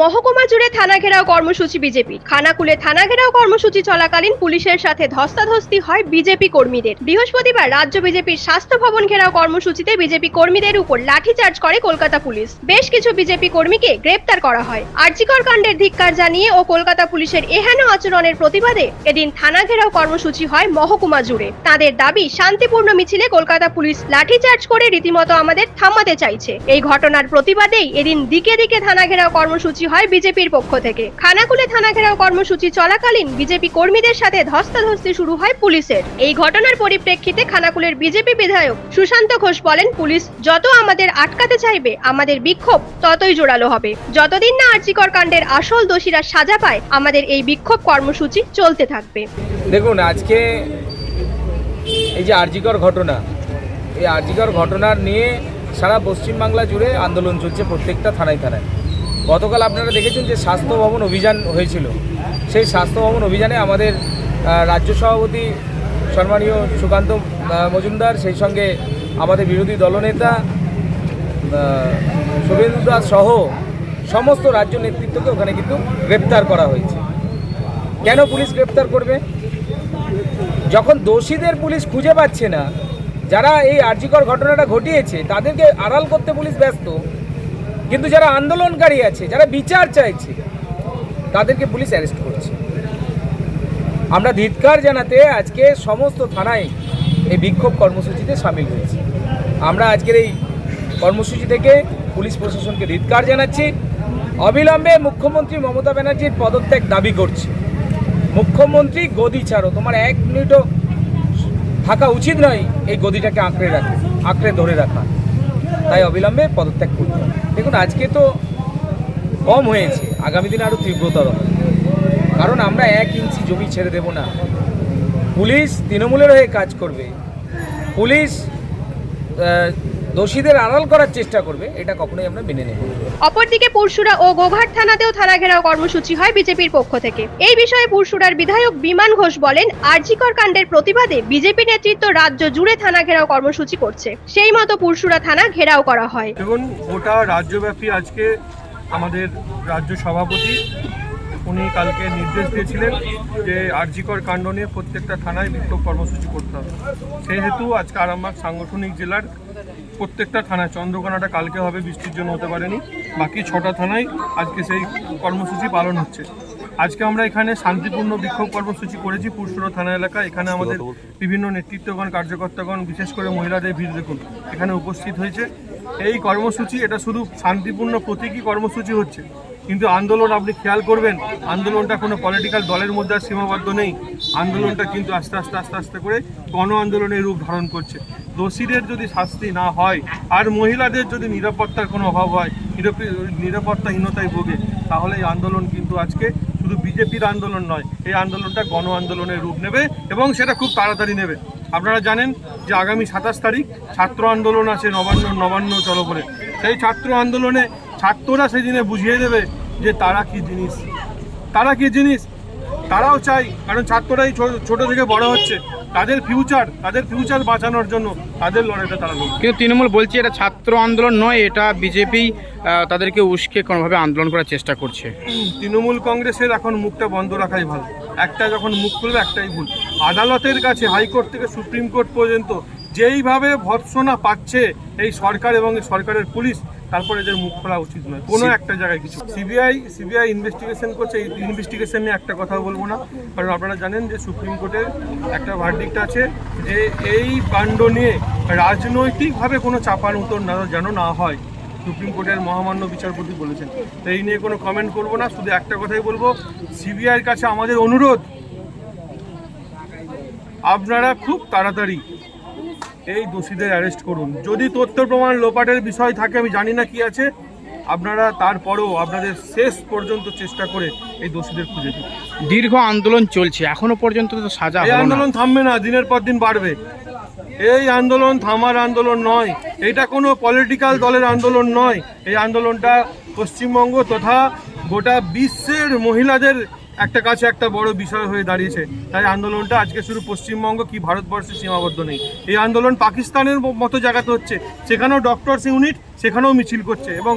মহকুমা জুড়ে থানা ঘেরাও কর্মসূচি বিজেপি। খানাকুলে থানা ঘেরাও কর্মসূচি চলাকালীন পুলিশের সাথে ধস্তাধস্তি হয় বিজেপি কর্মীদের। বৃহস্পতিবার রাজ্য বিজেপির স্বাস্থ্য ভবন ঘেরাও কর্মসূচিতে বিজেপি কর্মীদের উপর লাঠিচার্জ করে কলকাতা পুলিশ। বেশ কিছু বিজেপি কর্মীকে গ্রেপ্তার করা হয়। আর্জিকর কাণ্ডের ধিক্কার জানিয়ে ও কলকাতা পুলিশের এহেন আচরণের প্রতিবাদে এদিন থানা ঘেরাও কর্মসূচি হয় মহকুমা জুড়ে। তাদের দাবি, শান্তিপূর্ণ মিছিলে কলকাতা পুলিশ লাঠিচার্জ করে রীতিমতো আমাদের থামাতে চাইছে। এই ঘটনার প্রতিবাদেই এদিন দিকে দিকে থানা ঘেরাও কর্মসূচি হয় বিজেপির পক্ষ থেকে। খানাকুলে থানা ঘেরাও কর্মসূচি চলাকালীন বিজেপি কর্মীদের সাথে ধস্তাধস্তি শুরু হয় পুলিশের। এই ঘটনার পরিপ্রেক্ষিতে খানাকুলের বিজেপি বিধায়ক সুশান্ত ঘোষ বলেন, পুলিশ যত আমাদের আটকাতে চাইবে, আমাদের বিক্ষোভ ততই জোরালো হবে। যতদিন না আর্চিকর কাণ্ডের আসল দোষীরা সাজা পায়, আমাদের এই বিক্ষোভ কর্মসূচি চলতে থাকবে। দেখুন, আজকে এই যে আরজিকর ঘটনা, এই আরজিকর ঘটনার নিয়ে সারা পশ্চিমবাংলা জুড়ে আন্দোলন চলছে প্রত্যেকটা থানায় থানায়। গতকাল আপনারা দেখেছেন যে স্বাস্থ্য ভবন অভিযান হয়েছিল। সেই স্বাস্থ্য ভবন অভিযানে আমাদের রাজ্য সভাপতি সম্মানীয় সুকান্ত মজুমদার, সেই সঙ্গে আমাদের বিরোধী দলনেতা শুভেন্দু দাস সহ সমস্ত রাজ্য নেতৃত্বকে ওখানে কিন্তু গ্রেপ্তার করা হয়েছে। কেন পুলিশ গ্রেপ্তার করবে? যখন দোষীদের পুলিশ খুঁজে পাচ্ছে না, যারা এই আর্জিকর ঘটনাটা ঘটিয়েছে, তাদেরকে আড়াল করতে পুলিশ ব্যস্ত। কিন্তু যারা আন্দোলনকারী আছে, যারা বিচার চাইছে, তাদেরকে পুলিশ অ্যারেস্ট করছে। আমরা ধিৎকার জানাতে আজকে সমস্ত থানায় এই বিক্ষোভ কর্মসূচিতে সামিল হয়েছি। আমরা আজকের এই কর্মসূচি থেকে পুলিশ প্রশাসনকে ধিৎকার জানাচ্ছি। অবিলম্বে মুখ্যমন্ত্রী মমতা ব্যানার্জির পদত্যাগ দাবি করছি। মুখ্যমন্ত্রী গদি ছাড়ো, তোমার এক মিনিটও থাকা উচিত নয় এই গদিটাকে আঁকড়ে রাখা আঁকড়ে ধরে রাখা। তাই অবিলম্বে পদত্যাগ করতে। দেখুন, আজকে তো কম হয়েছে, আগামী দিনে আরও তীব্রতর কারণ আমরা এক ইঞ্চি জমি ছেড়ে দেব না। পুলিশ তৃণমূলের হয়ে কাজ করবে। পুলিশ দোষীদের আড়াল করার চেষ্টা করবে এটা কখনোই আমরা মেনে নেব অপরদিকে পুরসুরা ও গোঘাট থানাতেও থানা ঘেরাও কর্মসূচি হয় বিজেপির পক্ষ থেকে। এই বিষয়ে পুরসুরার বিধায়ক বিমান ঘোষ বলেন আরজিকর কাণ্ডের প্রতিবাদে বিজেপি নেতৃত্ব রাজ্য জুড়ে থানা ঘেরাও কর্মসূচি করছে। সেই মতো পুরসুরা থানা ঘেরাও করা হয়। দেখুন গোটা রাজ্যব্যাপী আজকে আমাদের রাজ্য সভাপতি উনি কালকে নির্দেশ দিয়েছিলেন যে আরজিকর কাণ্ড নিয়ে প্রত্যেকটা থানায় বিক্ষোভ কর্মসূচি করতে হবে। সেহেতু আজকে আরামবাগ সাংগঠনিক জেলার প্রত্যেকটা থানায়। চন্দ্রকোনাটা কালকে হবে বৃষ্টির জন্য হতে পারেনি। বাকি ছটা থানায় আজকে সেই কর্মসূচি পালন হচ্ছে। আজকে আমরা এখানে শান্তিপূর্ণ বিক্ষোভ কর্মসূচি করেছি পুরসুর থানা এলাকা। এখানে আমাদের বিভিন্ন নেতৃত্বগণ কার্যকর্তাগণ বিশেষ করে মহিলাদের ভিড় দেখুন এখানে উপস্থিত হয়েছে। এই কর্মসূচি এটা শুধু শান্তিপূর্ণ প্রতীকী কর্মসূচি হচ্ছে। কিন্তু আন্দোলন আপনি খেয়াল করবেন, আন্দোলনটা কোনো পলিটিক্যাল দলের মধ্যে আর সীমাবদ্ধ নেই। আন্দোলনটা কিন্তু আস্তে আস্তে আস্তে আস্তে করে গণ আন্দোলনের রূপ ধারণ করছে। দোষীদের যদি শাস্তি না হয় আর মহিলাদের যদি নিরাপত্তার কোনো অভাব হয়, নিরাপ- নিরাপত্তাহীনতায় ভোগে, তাহলে এই আন্দোলন কিন্তু আজকে শুধু বিজেপির আন্দোলন নয়, এই আন্দোলনটা গণ আন্দোলনের রূপ নেবে এবং সেটা খুব তাড়াতাড়ি নেবে। আপনারা জানেন যে আগামী সাতাশ তারিখ ছাত্র আন্দোলন আছে, নবান্ন নবান্ন চলো করে সেই ছাত্র আন্দোলনে ছাত্ররা সেদিনে বুঝিয়ে দেবে যে তারা কি জিনিস। তারা কি জিনিস? তারাও চাই কারণ ছাত্ররাই ছোট থেকে বড় হচ্ছে। তাদের ফিউচার তাদের ফিউচার বাঁচানোর জন্য তাদের লড়াইটা তারা লড়বে কিন্তু তৃণমূল বলছে এটা ছাত্র আন্দোলন নয় এটা বিজেপি তাদেরকে উস্কে কোনোভাবে আন্দোলন করার চেষ্টা করছে। তৃণমূল কংগ্রেসের এখন মুখটা বন্ধ রাখাই ভালো। একটা যখন মুখ খুলবে একটাই ভুল। আদালতের কাছে হাইকোর্ট থেকে সুপ্রিম কোর্ট পর্যন্ত যেইভাবে ভৎসনা পাচ্ছে এই সরকার এবং সরকারের পুলিশ তারপরে এদের মুখ খোলা উচিত নয়। কোনো একটা জায়গায় কিছু। সিবিআই সিবিআই ইনভেস্টিগেশন করছে এই ইনভেস্টিগেশন নিয়ে একটা কথা বলব না। কারণ আপনারা জানেন যে সুপ্রিম কোর্টের একটা ভার্ডিক্ট আছে যে এই কাণ্ড নিয়ে রাজনৈতিকভাবে কোনো চাপান উত্তর না যেন না হয়। সুপ্রিম কোর্টের মহামান্য বিচারপতি বলেছেন। তো এই নিয়ে কোনো কমেন্ট করব না শুধু একটা কথাই বলব সিবিআইয়ের কাছে আমাদের অনুরোধ আপনারা খুব তাড়াতাড়ি এই দোষীদের অ্যারেস্ট করুন। যদি তথ্য প্রমাণ লোপাটের বিষয় থাকে আমি জানি না কি আছে আপনারা তারপরেও আপনাদের শেষ পর্যন্ত চেষ্টা করে এই দোষীদের খুঁজে দিন। দীর্ঘ আন্দোলন চলছে। এখনও পর্যন্ত তো সাজা এই আন্দোলন থামবে না দিনের পর দিন বাড়বে। এই আন্দোলন থামার আন্দোলন নয়। এটা কোনো পলিটিক্যাল দলের আন্দোলন নয়। এই আন্দোলনটা পশ্চিমবঙ্গ তথা গোটা বিশ্বের মহিলাদের একটা কাছে একটা বড় বিষয় হয়ে দাঁড়িয়েছে। তাই আন্দোলনটা আজকে শুধু পশ্চিমবঙ্গ কি ভারতবর্ষে সীমাবদ্ধ নেই। এই আন্দোলন পাকিস্তানের মতো জায়গাতে হচ্ছে, সেখানেও ডক্টরস ইউনিট সেখানেও মিছিল করছে এবং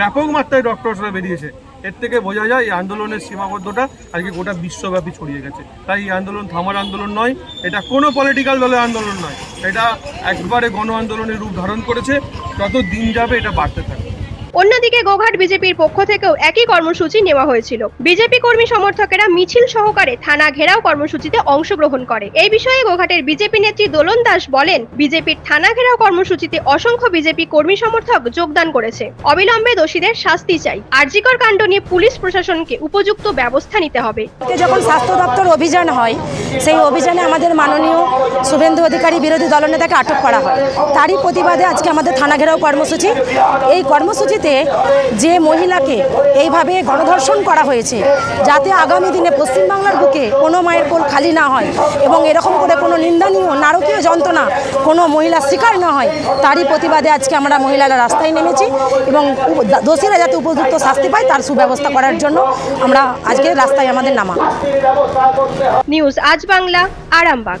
ব্যাপক মাত্রায় ডক্টরসরা বেরিয়েছে। এর থেকে বোঝা যায় এই আন্দোলনের সীমাবদ্ধতা আজকে গোটা বিশ্বব্যাপী ছড়িয়ে গেছে। তাই এই আন্দোলন থামার আন্দোলন নয়, এটা কোনো পলিটিক্যাল দলের আন্দোলন নয়। এটা একবারে গণ আন্দোলনের রূপ ধারণ করেছে, যত দিন যাবে এটা বাড়তে থাকবে। অন্যদিকে গোঘাট বিজেপির পক্ষ থেকেও একই কর্মসূচি নেওয়া হয়েছিল। বিজেপি কর্মী সমর্থকেরা মিছিল সহকারে থানা ঘেরাও কর্মসূচিতে অংশগ্রহণ করে। এই বিষয়ে গোঘাটের বিজেপি নেত্রী দোলন দাস বলেন, বিজেপির থানা ঘেরাও কর্মসূচিতে অসংখ্য বিজেপি কর্মী সমর্থক যোগদান করেছে। অবিলম্বে দোষীদের শাস্তি চাই। আরজিকর কাণ্ড নিয়ে পুলিশ প্রশাসনকে উপযুক্ত ব্যবস্থা নিতে হবে। যখন স্বাস্থ্য দপ্তর অভিযান হয়, সেই অভিযানে আমাদের মাননীয় শুভেন্দু অধিকারী বিরোধী দলনেতাকে আটক করা হয়। তারই প্রতিবাদে আজকে আমাদের থানা ঘেরাও কর্মসূচি। এই কর্মসূচিতে যে মহিলাকে এইভাবে গণধর্ষণ করা হয়েছে, যাতে আগামী দিনে পশ্চিমবাংলার বুকে কোনো মায়ের কোল খালি না হয় এবং এরকম করে কোনো নিন্দনীয়, নারকীয় যন্ত্রণা কোনো মহিলা শিকার না হয়, তারই প্রতিবাদে আজকে আমরা মহিলারা রাস্তায় নেমেছি এবং দোষীরা যাতে উপযুক্ত শাস্তি পায় তার সুব্যবস্থা করার জন্য আমরা আজকে রাস্তায় আমাদের নামা। নিউজ আজ বাংলা, আরামবাগ।